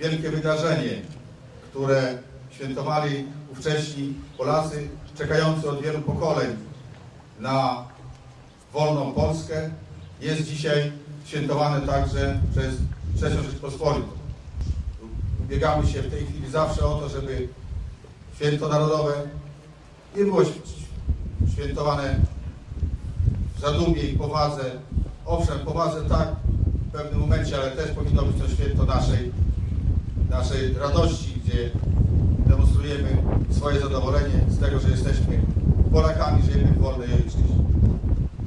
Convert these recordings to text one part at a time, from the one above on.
wielkie wydarzenie, które świętowali ówcześni Polacy, czekający od wielu pokoleń na wolną Polskę, jest dzisiaj świętowane także przez III Rzeczpospolitą. Ubiegamy się w tej chwili zawsze o to, żeby święto narodowe nie było świętowane w zadumie i powadze. Owszem, powadze tak w pewnym momencie, ale też powinno być to święto naszej, naszej radości, gdzie demonstrujemy swoje zadowolenie z tego, że jesteśmy Polakami, żyjemy w wolnej ojczyźnie.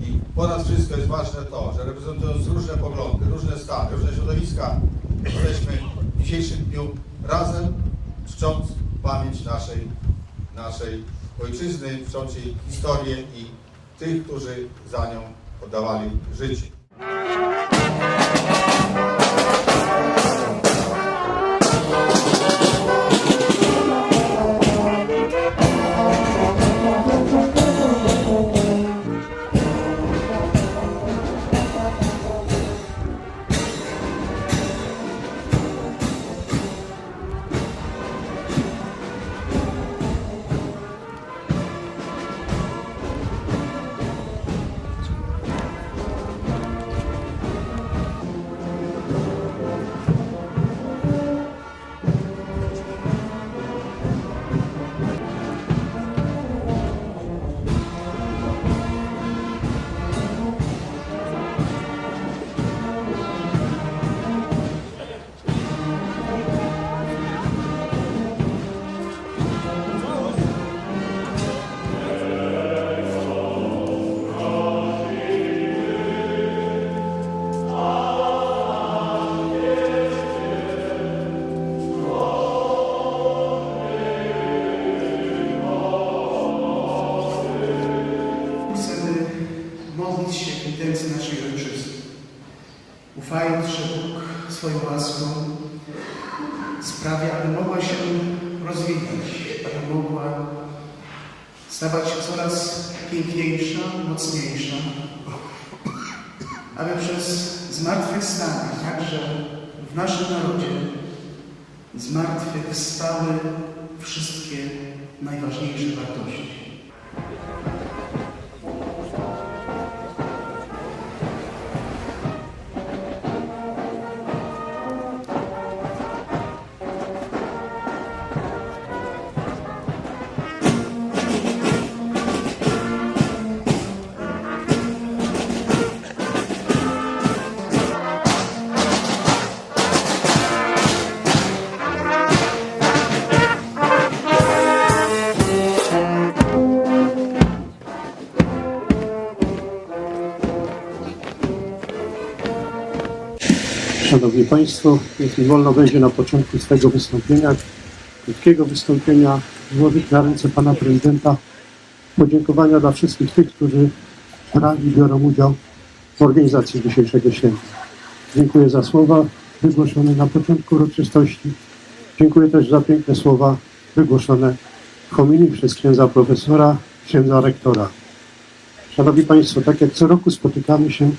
I ponad wszystko jest ważne to, że reprezentując różne poglądy, różne stany, różne środowiska, jesteśmy w dzisiejszym dniu razem, czcząc pamięć naszej, naszej ojczyzny, czcząc jej historię i tych, którzy za nią oddawali życie. Ufając, że Bóg swoją łaską sprawia, aby mogła się rozwijać, aby mogła stawać się coraz piękniejsza, mocniejsza, aby przez zmartwychwstanie także w naszym narodzie zmartwychwstały wszystkie najważniejsze wartości. Szanowni Państwo, jeśli wolno będzie na początku swojego wystąpienia, krótkiego wystąpienia, złożyć na ręce Pana Prezydenta podziękowania dla wszystkich tych, którzy brali, biorą udział w organizacji dzisiejszego święta. Dziękuję za słowa wygłoszone na początku uroczystości. Dziękuję też za piękne słowa wygłoszone w homilii przez księdza profesora, księdza rektora. Szanowni Państwo, tak jak co roku spotykamy się,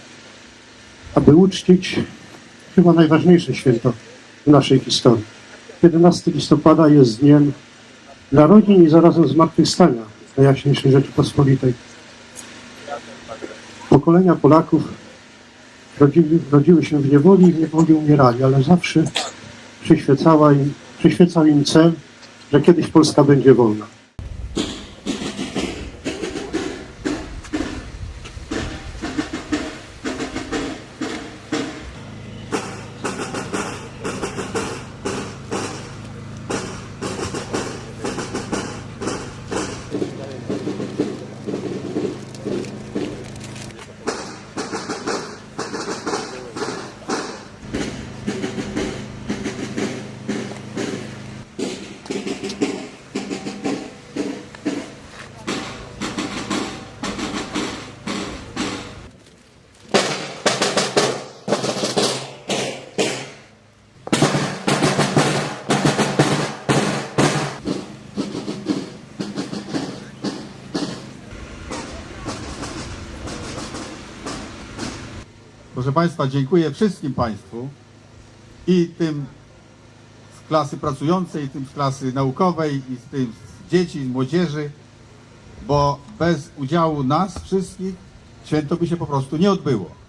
aby uczcić chyba najważniejsze święto w naszej historii. 11 listopada jest dniem narodzin i zarazem zmartwychwstania Najjaśniejszej Rzeczypospolitej. Pokolenia Polaków rodzili, rodziły się w niewoli i w niewoli umierali, ale zawsze przyświecała im, przyświecał im cel, że kiedyś Polska będzie wolna. Proszę Państwa, dziękuję wszystkim Państwu i tym z klasy pracującej, tym z klasy naukowej i z tym z dzieci, z młodzieży, bo bez udziału nas wszystkich święto by się po prostu nie odbyło.